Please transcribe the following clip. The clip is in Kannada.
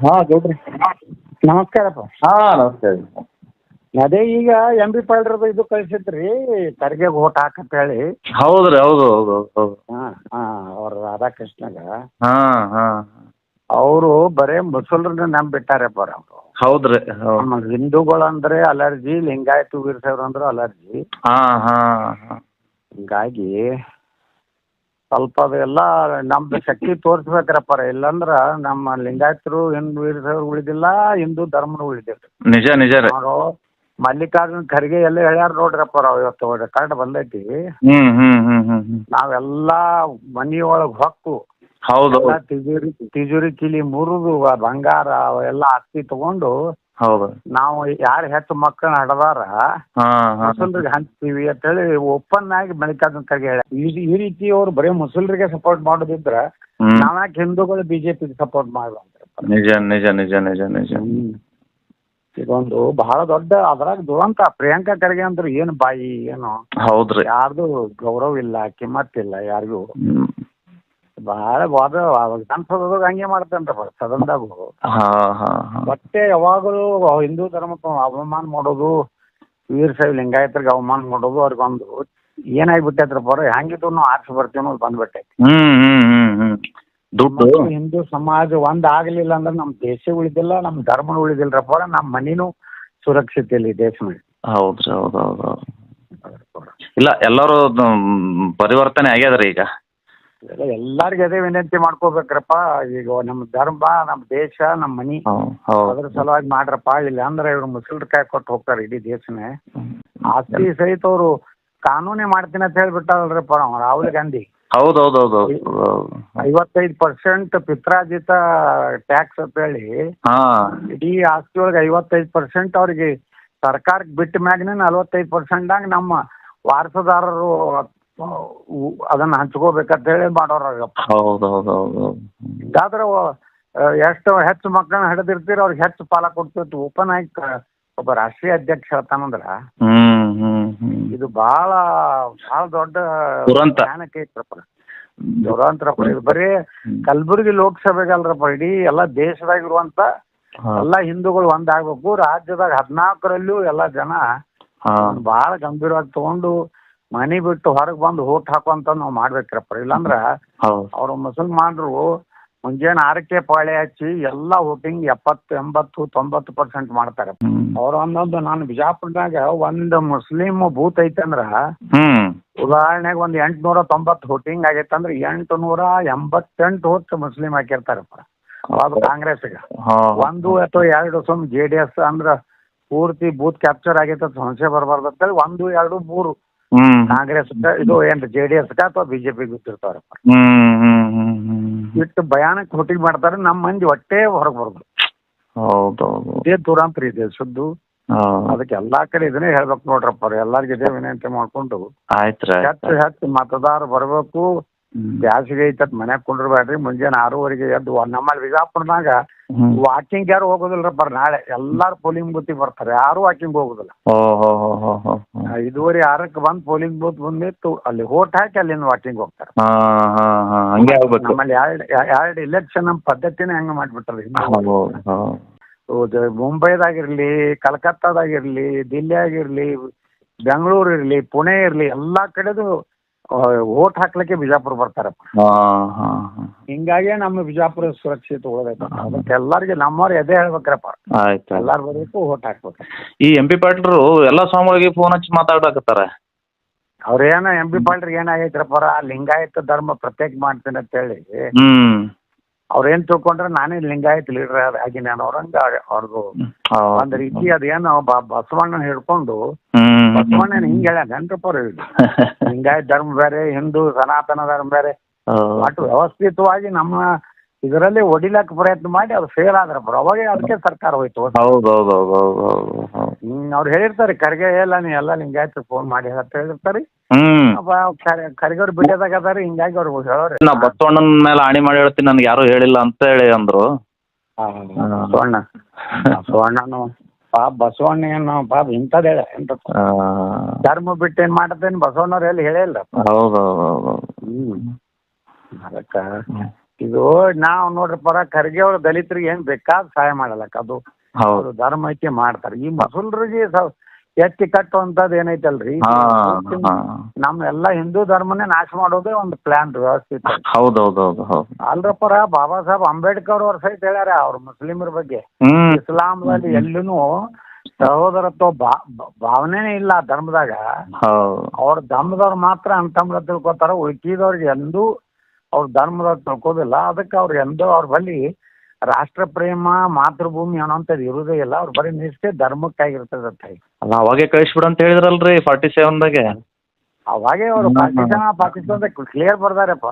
ಹಾಂ ಗೌಡ್ರಿ. ನಮಸ್ಕಾರಪ್ಪ. ಹಾಂ ನಮಸ್ಕಾರ. ಅದೇ ಈಗ ಎಂ ಬಿ ಪಾಲ್ರದು ಇದು ಕಳ್ಸಿದ್ರಿ ಖರ್ಗೆ ಓಟ್ ಹಾಕಂತ ಹೇಳಿ ಹೌದು ರೀ ಹೌದು ಹೌದು ಹೌದು. ಹಾಂ ಹಾಂ ಅವ್ರ ರಾಧಾಕೃಷ್ಣಗ. ಹಾಂ ಹಾಂ. ಅವರು ಬರೇ ಮುಸಲ್ರನ್ನ ನಂಬಿಟ್ಟಾರಪ್ಪ ಅವರು. ಹೌದ್ರಿ ಹೌದು. ನಮ್ಮ ಹಿಂದೂಗಳಂದ್ರೆ ಅಲರ್ಜಿ ಲಿಂಗಾಯತ ವೀರಶೈವರು ಅಂದ್ರೆ ಅಲರ್ಜಿ. ಹಾಂ ಹಾಂ ಹಾಂ. ಹಿಂಗಾಗಿ ಸ್ವಲ್ಪ ಅದೆಲ್ಲ ನಮ್ದು ಶಕ್ತಿ ತೋರಿಸ್ಬೇಕ್ರಪ್ಪ ಇಲ್ಲಂದ್ರ ನಮ್ಮ ಲಿಂಗಾಯತರು ಹಿಂದೂ ವೀರಶೈವರು ಉಳಿದಿಲ್ಲ ಹಿಂದೂ ಧರ್ಮ ಉಳಿದಿಲ್ಲ. ನಿಜ ನಿಜ ರೀ. ಅವರು ಮಲ್ಲಿಕಾರ್ಜುನ್ ಖರ್ಗೆ ಎಲ್ಲ ಹೇಳ್ಯಾರ ನೋಡ್ರಪ್ಪ ಅವ್ರು ಇವತ್ತು ರೆಕಾರ್ಡ್ ಬಂದೈತಿ. ಹ್ಮ್ ಹ್ಮ್ ಹ್ಮ್ ನಾವೆಲ್ಲ ಮನಿಯೊಳಗೆ ಹೊಕ್ಕು. ಹೌದು ಎಲ್ಲ ತಿಜೋರಿ ತಿಜೋರಿ ಕಿಲಿ ಮುರಿದು ಬಂಗಾರ ಅವೆಲ್ಲ ಆಸ್ತಿ ತಗೊಂಡು ಹೌದು. ನಾವು ಯಾರು ಹೆಚ್ಚು ಮಕ್ಕಳನ್ನ ಹಡದಾರ ಹಾಂ ಹಾಂ. ಮುಸಲ್ರಿಗೆ ಹಂಚ್ತೀವಿ ಅಂತೇಳಿ ಓಪನ್ ಆಗಿ ಮಲ್ಲಿಕಾರ್ಜುನ್ ಖರ್ಗೆ ಹೇಳ ಈ ರೀತಿ ಅವ್ರು ಬರೀ ಮುಸಲ್ರಿಗೆ ಸಪೋರ್ಟ್ ಮಾಡೋದಿದ್ರ ಹ್ಞೂ ನಾವ್ಯಾಕೆ ಹಿಂದೂಗಳು ಬಿಜೆಪಿಗೆ ಸಪೋರ್ಟ್ ಮಾಡುವಂತ ನಿಜ ನಿಜ ನಿಜ ನಿಜ ನಿಜ. ಇದೊಂದು ಬಹಳ ದೊಡ್ಡ ಅದ್ರಾಗ ದುರಂತ. ಪ್ರಿಯಾಂಕಾ ಖರ್ಗೆ ಅಂದ್ರೆ ಏನು ಬಾಯಿ ಏನು. ಹೌದ್ರಿ. ಯಾರ್ದು ಗೌರವ ಇಲ್ಲ ಕಿಮ್ಮತ್ತಿಲ್ಲ ಯಾರಿಗೂ. ಬಹಳ ವಾದ ವಿಧಾನಸೌಧದಾಗ ಹಂಗೆ ಮಾಡ್ತೇನ್ರಪ್ಪ ಸದನದಾಗ. ಹಾಂ ಹಾಂ ಹಾಂ. ಮತ್ತೆ ಯಾವಾಗಲೂ ಹಿಂದೂ ಧರ್ಮಕ್ಕೆ ಅವಮಾನ ಮಾಡೋದು ವೀರಶೈವ ಲಿಂಗಾಯತರಿಗೆ ಅವಮಾನ ಮಾಡೋದು ಅವ್ರಿಗೊಂದು ಏನಾಗ್ಬಿಟ್ಟೈತ್ರಪ್ಪ ಅವ್ರೆ ಹೆಂಗಿದ್ರು ನಾವು ಆರ್ಸಿ ಬರ್ತೀವಿ ಅನ್ನೋದು ಬಂದ್ಬಿಟ್ಟೈತಿ. ಹ್ಮ್ ದುಡ್ಡು. ಮತ್ತು ಹಿಂದೂ ಸಮಾಜ ಒಂದ್ ಆಗ್ಲಿಲ್ಲ ಅಂದ್ರೆ ನಮ್ಮ ದೇಶ ಉಳಿದಿಲ್ಲ ನಮ್ಮ ಧರ್ಮ ಉಳಿದಿಲ್ರಪ್ಪ ನಮ್ ನಮ್ಮ ಮನಿನೂ ಸುರಕ್ಷಿತ ಇಲ್ಲ ಈ ದೇಶನಲ್ಲಿ ಹೌದು ಹೌದು ಹೌದು. ಹೌದು ಇಲ್ಲ ಎಲ್ಲರೂ ಮ್, ಪರಿವರ್ತನೆ ಆಗ್ಯಾದ್ರಿ ಈಗ. ಎಲ್ಲ ಎಲ್ಲಾರ್ಗೂ ಅದೇ ವಿನಂತಿ ಮಾಡ್ಕೋಬೇಕ್ರಪ್ಪ. ಈಗ ನಮ್ಮ ಧರ್ಮ ನಮ್ಮ ದೇಶ ನಮ್ಮ ಮನಿ ಅದ್ರ ಸಲುವಾಗಿ ಮಾಡ್ರಪ್ಪ. ಇಲ್ಲ ಅಂದ್ರೆ ಇವ್ರು ಮುಸಲ್ರ ಕೈ ಕೊಟ್ಟು ಹೋಗ್ತಾರೆ ಇಡೀ ದೇಶನೇ. ಆಸ್ತಿ ಸಹಿತ ಅವರು ಕಾನೂನೇ ಮಾಡ್ತೀನಿ ಅಂತ ಹೇಳ್ಬಿಟ್ಟಾರಲ್ರಿಪ್ಪ ನಾವು ರಾಹುಲ್ ಗಾಂಧಿ. ಹೌದೌದೌದು ಹೌದು. ಹೌದು ಹೌದು ಹೌದು ಐವತ್ತೈದು ಪರ್ಸೆಂಟ್ ಪಿತ್ರಾಜಿತ ಟ್ಯಾಕ್ಸ್ ಅಂತ ಹೇಳಿ ಇಡೀ ಆಸ್ತಿ ಒಳಗೆ ಐವತ್ತೈದು ಪರ್ಸೆಂಟ್ ಅವ್ರಿಗೆ ಸರ್ಕಾರಕ್ಕೆ ಬಿಟ್ಟ ಮ್ಯಾಗನೇ ನಲ್ವತ್ತೈದು ಪರ್ಸೆಂಟ್ ನಮ್ಮ ವಾರಸುದಾರರು ಅದನ್ನ ಹಂಚ್ಕೋಬೇಕಂತ ಹೇಳಿ ಮಾಡೋರಾಗಪ್ಪ. ಹೌದು ಹೌದು ಹೌದು ಎಷ್ಟು ಹೆಚ್ಚು ಮಕ್ಕಳನ್ನ ಹಿಡಿದಿರ್ತೀರ ಅವ್ರಿಗೆ ಹೆಚ್ಚು ಪಾಲ ಕೊಡ್ತಿತ್ತು. ಓಪನ್ ಆಗಿ ಕ- ಒಬ್ಬ ರಾಷ್ಟ್ರೀಯ ಅಧ್ಯಕ್ಷ ಹೇಳ್ತಾನಂದ್ರ ಹ್ಮ್ ಹ್ಮ್ ಹ್ಮ್. ಇದು ಬಹಳ ಬಹಳ ದೊಡ್ಡ ದುರಂತ. ಐತ್ರಪ್ಪ ದುರಂತರಪ್ಪ ಇದು ಬರೀ ಕಲಬುರಗಿ ಲೋಕಸಭೆಗಲ್ರಪ್ಪ ಇಡೀ ಎಲ್ಲ ದೇಶದಾಗಿರುವಂತ ಹಾ, ಎಲ್ಲ ಹಿಂದೂಗಳು ಒಂದಾಗ್ಬೇಕು. ರಾಜ್ಯದಾಗ ಹದಿನಾಲ್ಕರಲ್ಲೂ ಎಲ್ಲಾ ಜನ ಹಾ, ಬಹಳ ಗಂಭೀರವಾಗಿ ತಗೊಂಡು ಮನೆ ಬಿಟ್ಟು ಹೊರಗೆ ಬಂದು ಹೋಟ್ ಹಾಕುವಂತ ನಾವು ಮಾಡ್ಬೇಕ್ರಪ್ಪ. ಇಲ್ಲಾಂದ್ರ ಅವ್ರ ಅವ್ರು ಮುಸಲ್ಮಾನರು ಮುಂಜಾನೆ ಆರಕ್ಕೆ ಪಾಳೆ ಹಚ್ಚಿ ಎಲ್ಲಾ ವೋಟಿಂಗ್ ಎಪ್ಪತ್ತು ಎಂಬತ್ತು ತೊಂಬತ್ತು ಪರ್ಸೆಂಟ್ ಮಾಡ್ತಾರೆ. ಹ್ಮ್. ಅವ್ರ ಒಂದೊಂದು ನಾನು ಬಿಜಾಪುರದಾಗ ಒಂದು ಮುಸ್ಲಿಂ ಬೂತ್ ಐತಂದ್ರ ಹ್ಮ್. ಉದಾಹರಣೆಗೆ ಒಂದು ಎಂಟ್ನೂರ ತೊಂಬತ್ತು ವೋಟಿಂಗ್ ಆಗೈತೆ ಅಂದ್ರೆ ಎಂಟು ನೂರ ಎಂಬತ್ತೆಂಟು ವೋಟ್ ಮುಸ್ಲಿಂ ಹಾಕಿರ್ತಾರಪ್ಪ. ಅದು ಕಾಂಗ್ರೆಸ್ಗೆ ಹಾ, ಒಂದು ಅಥವಾ ಎರಡು ಸುಮ್ ಜೆ ಡಿ ಎಸ್ ಅಂದ್ರ ಪೂರ್ತಿ ಬೂತ್ ಕ್ಯಾಪ್ಚರ್ ಆಗೈತೆ ಅಂತ ಸಂಶಯ ಬರಬಾರ್ದು ಅಂತೇಳಿ ಒಂದು ಎರಡು ಮೂರು ಹ್ಮ್. ಕಾಂಗ್ರೆಸ್ ಇದು ಏನ್ ಜೆ ಡಿ ಎಸ್ ಅಥವಾ ಬಿಜೆಪಿ ಗೊತ್ತಿರ್ತಾವ್ರ ಇಟ್ಟು ಭಯಾನಕ ಹುಟ್ಟಿಗೆ ಮಾಡ್ತಾರೆ ನಮ್ಮ ಮಂದಿ ಹೊಟ್ಟೆ ಹೊರಗೆ ಬರೋದು. ಹೌದು ಇದೇ ದುರಂತರ ಇದೆ ಸುದ್ದು. ಅದಕ್ಕೆ ಎಲ್ಲಾ ಕಡೆ ಇದನ್ನೇ ಹೇಳ್ಬೇಕು ನೋಡ್ರಪ್ಪ ಎಲ್ಲಾರ್ಗು ಇದೇ ವಿನಂತಿ ಮಾಡ್ಕೊಂಡು ಹೆಚ್ಚು ಹೆಚ್ಚು ಮತದಾರ ಬರ್ಬೇಕು. ಬ್ಯಾಸಿಗೆ ಐತತ್ ಮನ್ಯಾಗ ಕುಂಡ್ರಬೇಡ್ರಿ ಮುಂಜಾನೆ ಆರೂವರೆಗೆ ಎದ್ದು ನಮ್ಮಲ್ಲಿ ವಿಜಾಪುರದಾಗ. ವಾಕಿಂಗ್ ಯಾರು ಹೋಗೋದಿಲ್ರಪ್ಪ ನಾಳೆ. ಎಲ್ಲಾರು ಪೋಲಿಂಗ್ ಬುತ್ತಿ ಬರ್ತಾರೆ ಯಾರು ವಾಕಿಂಗ್ ಹೋಗೋದಿಲ್ಲ. ಐದುವರೆ ಆರಕ್ಕೆ ಬಂದು ಪೋಲಿಂಗ್ ಬೂತ್ ಬಂದಿತ್ತು. ಅಲ್ಲಿ ಓಟ್ ಹಾಕಿ ಅಲ್ಲಿಂದ ವಾಕಿಂಗ್ ಹೋಗ್ತಾರೆ. ಹಾ ಹಾ ಹಾ ಹಂಗೆ ಆಗ್ಬೇಕು. ನಮ್ಮಲ್ಲಿ ಎರಡು ಎರಡು ಇಲೆಕ್ಷನ್ ನಮ್ಮ ಪದ್ಧತಿನೇ ಹೆಂಗ ಮಾಡಿಬಿಟ್ರಿ ಹೌದು. ಹೌದು ಹೌದು. ಮುಂಬೈದಾಗಿರ್ಲಿ ಕಲ್ಕತ್ತಾದಾಗಿರ್ಲಿ ದಿಲ್ಲಿ ಆಗಿರ್ಲಿ ಬೆಂಗಳೂರು ಇರ್ಲಿ ಪುಣೆ ಇರ್ಲಿ ಎಲ್ಲಾ ಕಡೆದು ಓಟ್ ಹಾಕ್ಲಿಕ್ಕೆ ಬಿಜಾಪುರ ಬರ್ತಾರಪ್ಪ ಹಿಂಗಾಗಿ ನಮ್ಮ ಬಿಜಾಪುರ ಸುರಕ್ಷಿತ ಉಳಿದೈತೆ. ಅದಕ್ಕೆ ಎಲ್ಲರಿಗೆ ನಮ್ಮವ್ರು ಎದೆ ಹೇಳ್ಬೇಕ್ರಪ್ಪ. ಆಯ್ತು ಎಲ್ಲಾರು ಬರ್ಬೇಕು ಓಟ್ ಹಾಕ್ಬೇಕು. ಈ ಎಂ ಪಿ ಪಾಟೀಲ್ರು ಎಲ್ಲ ಸ್ವಾಮಿಗಳಿಗೆ ಫೋನ್ ಹಚ್ಚಿ ಮಾತಾಡಕತ್ತಾರ ಅವ್ರೇನ ಎಂ ಪಿ ಪಾಲ್ರಿಗೆ ಏನಾಗೈತ್ರಪ್ಪ ಲಿಂಗಾಯತ ಧರ್ಮ ಪ್ರತ್ಯೇಕ ಮಾಡ್ತೇನೆ ಅಂತ ಹೇಳಿ ಹ್ಮ್. ಅವ್ರೇನ್ ತಿಳ್ಕೊಂಡ್ರೆ ನಾನೇ ಲಿಂಗಾಯತ್ ಲೀಡರ್ ಆಗಿ ನಾನು ಅವ್ರದ್ದು ಅವ್ರದು ಒಂದ್ ರೀತಿ ಅದೇನು ಬ- ಬಸವಣ್ಣ ಹಿಡ್ಕೊಂಡು ಬಸವಣ್ಣನ ಹಿಂಗ್ ಹೇಳ್ಯಾನೇನ್ರಪ್ಪ ಅವ್ರು ಲಿಂಗಾಯತ್ ಧರ್ಮ ಬೇರೆ ಹಿಂದೂ ಸನಾತನ ಧರ್ಮ ಬೇರೆ. ಒಟ್ಟು ವ್ಯವಸ್ಥಿತವಾಗಿ ನಮ್ಮ ಇದರಲ್ಲಿ ಒಡಿಲಕ್ಕೆ ಪ್ರಯತ್ನ ಮಾಡಿ ಅದು ಫೇಲ್ ಆದ್ರಪ್ಪ ಅವಾಗ ಅದಕ್ಕೆ ಸರ್ಕಾರ ಹೋಯ್ತು. ಹ್ಮ್ ಅವ್ರು ಹೇಳಿರ್ತಾರೆ ಖರ್ಗೆ ಎಲ್ಲ ನೀ ಎಲ್ಲ ಲಿಂಗಾಯತ್ ಫೋನ್ ಮಾಡಿ ಅಂತ ಹೇಳಿರ್ತಾರೆ. ಹ್ಮ್. ಖರ್ಗೆ ಅವ್ರು ಬಿಡೋದಾಗ ಅದಾರ ಹಿಂಗಾಗಿ ಅವ್ರು ಹೇಳೋರಿ. ನಾ ಬಸವಣ್ಣನ ಮೇಲೆ ಆಣಿ ಮಾಡಿ ಹೇಳ್ತೀನಿ ನನ್ಗೆ ಯಾರು ಹೇಳಿಲ್ಲ ಅಂತ ಹೇಳಿ ಅಂದ್ರು. ಬಸವಣ್ಣ. ಬಸವಣ್ಣನು ಪಾಪ ಬಸವಣ್ಣ ಏನು ಪಾಪ ಇಂಥದ್ದು ಹೇಳ ಧರ್ಮ ಬಿಟ್ಟು ಏನ್ ಮಾಡತ್ತೇನು ಬಸವಣ್ಣವ್ರು ಎಲ್ಲಿ ಹೇಳಿಲ್ಲ. ಹೌದು. ಹ್ಮ್. ಅದಕ್ಕ ಇದು ನಾವು ನೋಡ್ರಿ ಪರ ಖರ್ಗೆ ಅವ್ರ ದಲಿತರಿಗೆ ಏನು ಬೇಕಾದ ಸಹಾಯ ಮಾಡಲಕ್ಕ ಅದು. ಹೌದು. ಧರ್ಮಕ್ಕೆ ಧರ್ಮ ಐತಿ ಮಾಡ್ತಾರೆ. ಈ ಮುಸಲ್ರಿಗೆ ಎತ್ತಿ ಕಟ್ಟುವಂಥದ್ದು ಏನೈತಲ್ರಿ? ನಮ್ಮ ಎಲ್ಲ ಹಿಂದೂ ಧರ್ಮನೇ ನಾಶ ಮಾಡೋದೇ ಒಂದು ಪ್ಲಾನ್ ವ್ಯವಸ್ಥಿತ ಹೌದು ಹೌದು. ಅಲ್ರಪ್ಪರ ಬಾಬಾ ಸಾಹೇಬ್ ಅಂಬೇಡ್ಕರ್ ಅವ್ರ ಸಹಿತ ಹೇಳ್ಯಾರ ಅವ್ರ ಮುಸ್ಲಿಮರ ಬಗ್ಗೆ. ಇಸ್ಲಾಂನಲ್ಲಿ ಎಲ್ಲೂ ಸಹೋದರತ್ವ ಭಾವನೆನೇ ಇಲ್ಲ ಧರ್ಮದಾಗ. ಅವ್ರ ಧರ್ಮದವ್ರು ಮಾತ್ರ ಅಂತಮ್ರ ತಿಳ್ಕೊತಾರ ಉಳ್ಕಿದವ್ರಿಗೆ ಎಂದೂ ಅವ್ರ ಧರ್ಮದವ್ರು ತಿಳ್ಕೋದಿಲ್ಲ. ಅದಕ್ಕೆ ಅವ್ರು ಎಂದೂ ಅವ್ರ ಬಳಿ ರಾಷ್ಟ್ರ ಪ್ರೇಮ ಮಾತೃಭೂಮಿ ಅನ್ನೋಂಥದ್ದು ಇರುವುದೇ ಇಲ್ಲ. ಅವ್ರು ಬರೀ ನಿಷ್ಠೆ ಧರ್ಮಕ್ಕಾಗಿರ್ತದೆ ಅಲ್ಲ ಅವಾಗೆ ಕಳಿಸ್ಬಿಡು ಅಂತ ಹೇಳಿದ್ರಲ್ರಿ ಫಾರ್ಟಿ ಸೆವೆನ್ದಾಗೆ ಅವಾಗೆ ಅವರು. ಪಾಕಿಸ್ತಾನ ಪಾಕಿಸ್ತಾನದಾಗ ಕ್ಲಿಯರ್ ಬರ್ದಾರಪ್ಪ.